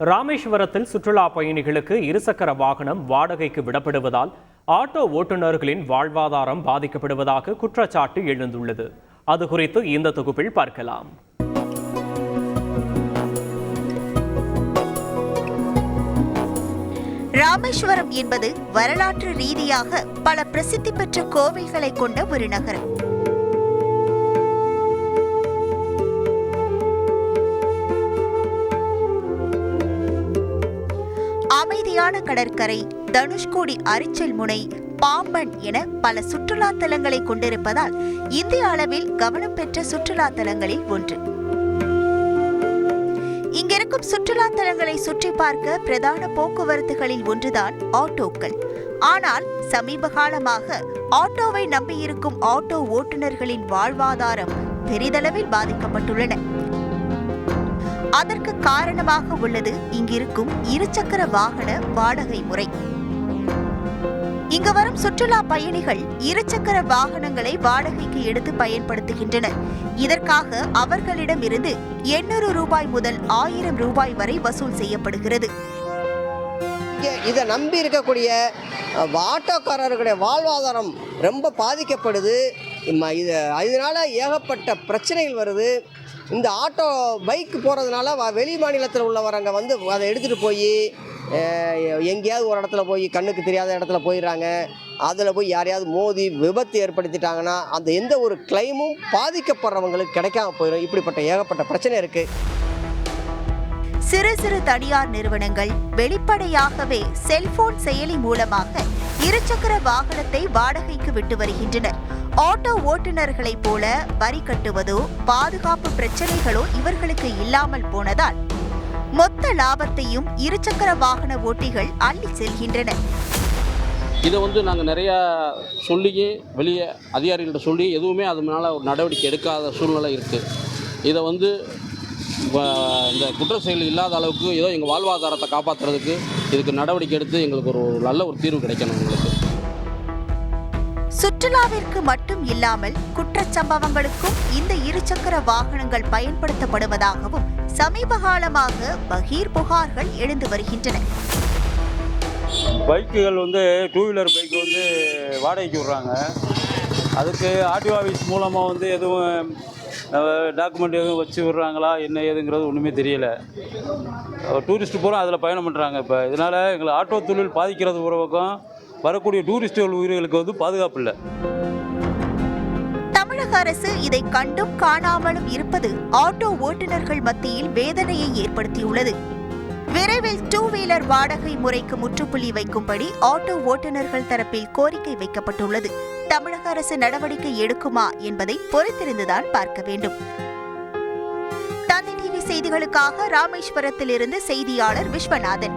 ராமேஸ்வரத்தில் சுற்றுலா பயணிகளுக்கு இருசக்கர வாகனம் வாடகைக்கு விடப்படுவதால் ஆட்டோ ஓட்டுநர்களின் வாழ்வாதாரம் பாதிக்கப்படுவதாக குற்றச்சாட்டு எழுந்துள்ளது. அது குறித்து இந்த தொகுப்பில் பார்க்கலாம். ராமேஸ்வரம் என்பது வரலாற்று ரீதியாக பல பிரசித்தி பெற்ற கோவில்களை கொண்ட ஒரு நகரம். அமைதியான கடற்கரை தனுஷ்கோடி அரிச்சல் முனை பாம்பன் என பல சுற்றுலா தலங்களை கொண்டிருப்பதால் இந்திய அளவில் கவனம் பெற்ற சுற்றுலா தலங்களில் ஒன்று. இங்கிருக்கும் சுற்றுலா தலங்களை சுற்றி பார்க்க பிரதான போக்குவரத்துகளில் ஒன்றுதான் ஆட்டோக்கள். ஆனால் சமீப காலமாக ஆட்டோவை நம்பியிருக்கும் ஆட்டோ ஓட்டுநர்களின் வாழ்வாதாரம் பெரிதளவில் பாதிக்கப்பட்டுள்ளன. அதற்கு காரணமாக உள்ளது இங்கிருக்கும் இருசக்கர வாகன வாடகை முறை. இங்கு வரும் சுற்றுலா பயணிகள் இருசக்கர வாகனங்களை வாடகைக்கு எடுத்து பயன்படுத்துகின்றனர். இதற்காக அவர்களிடமிருந்து எண்ணூறு ரூபாய் முதல் ஆயிரம் ரூபாய் வரை வசூல் செய்யப்படுகிறது. இதை நம்பி இருக்கக்கூடிய அஹ், ஆட்டோக்காரர்களுடைய வாழ்வாதாரம் ரொம்ப பாதிக்கப்படுது. இது இதனால் ஏகப்பட்ட பிரச்சனைகள் வருது. இந்த ஆட்டோ பைக் போகிறதுனால வெளி மாநிலத்தில் உள்ளவரங்க வந்து அதை எடுத்துகிட்டு போய் எங்கேயாவது ஒரு இடத்துல போய் கண்ணுக்கு தெரியாத இடத்துல போயிடுறாங்க. அதில் போய் யாரையாவது மோதி விபத்து ஏற்படுத்திட்டாங்கன்னா அந்த எந்த ஒரு கிளைமும் பாதிக்கப்படுறவங்களுக்கு கிடைக்காம போயிடும். இப்படிப்பட்ட ஏகப்பட்ட பிரச்சனை இருக்குது சிறு சிறு தனியார் நிறுவனங்கள் வெளிப்படையாகவே செல்போன் செயலி மூலமாக இருசக்கர வாகனத்தை வாடகைக்கு விட்டு வருகின்றனர். ஆட்டோ ஓட்டுநர்களைப் போல வரி கட்டுவதோ பாதுகாப்பு பிரச்சனைகளோ இவர்களுக்கு இல்லாமல் போனதால் மொத்த லாபத்தையும் இருசக்கர வாகன ஓட்டிகள் அள்ளி செல்கின்றனர் இதை வந்து நாங்கள் நிறையா சொல்லியே வெளியே அதிகாரிகள்கிட்ட சொல்லி எதுவுமே அது மேலே ஒரு நடவடிக்கை எடுக்காத சூழ்நிலை இருக்குது இதை வந்து இந்த குற்ற செயல் இல்லாத அளவுக்கு ஏதோ எங்கள் வாழ்வாதாரத்தை காப்பாற்றுறதுக்கு இதுக்கு நடவடிக்கை எடுத்து எங்களுக்கு ஒரு நல்ல ஒரு தீர்வு கிடைக்கணும் எங்களுக்கு. சுற்றுலாவிற்கு மட்டும் இல்லாமல் குற்றச்சம்பவங்களுக்கும் இந்த இருசக்கர வாகனங்கள் பயன்படுத்தப்படுவதாகவும் சமீப காலமாக பகீர் புகார்கள் எழுந்து வருகின்றன. பைக்குகள் வந்து டூ வீலர் பைக்கு வந்து வாடகைக்கு விட்றாங்க. அதுக்கு ஆர்டிஓ ஆஃபீஸ் மூலமாக வந்து எதுவும் டாக்குமெண்ட் எதுவும் வச்சு விட்றாங்களா என்ன ஏதுங்கிறது ஒன்றுமே தெரியலை. டூரிஸ்ட்டு பூரா அதில் பயணம் பண்ணுறாங்க இப்போ. இதனால் எங்களை ஆட்டோ தொழில் பாதிக்கிறது ஒரு பக்கம் வரக்கூடிய டூரிஸ்டுகள் உயிர்களுக்கு வந்து பாதுகாப்பு இல்லை. தமிழக அரசு இதை கண்டும் காணாமலும் இருப்பது ஆட்டோ ஓட்டுநர்கள் மத்தியில் வேதனையை ஏற்படுத்தியுள்ளது. விரைவில் டூ வீலர் வாடகை முறைக்கு முற்றுப்புள்ளி வைக்கும்படி ஆட்டோ ஓட்டுநர்கள் தரப்பில் கோரிக்கை வைக்கப்பட்டுள்ளது. தமிழக அரசு நடவடிக்கை எடுக்குமா என்பதை பொறுத்திருந்துதான் பார்க்க வேண்டும். தந்தி டிவி செய்திகளுக்காக ராமேஸ்வரத்திலிருந்து செய்தியாளர் விஸ்வநாதன்.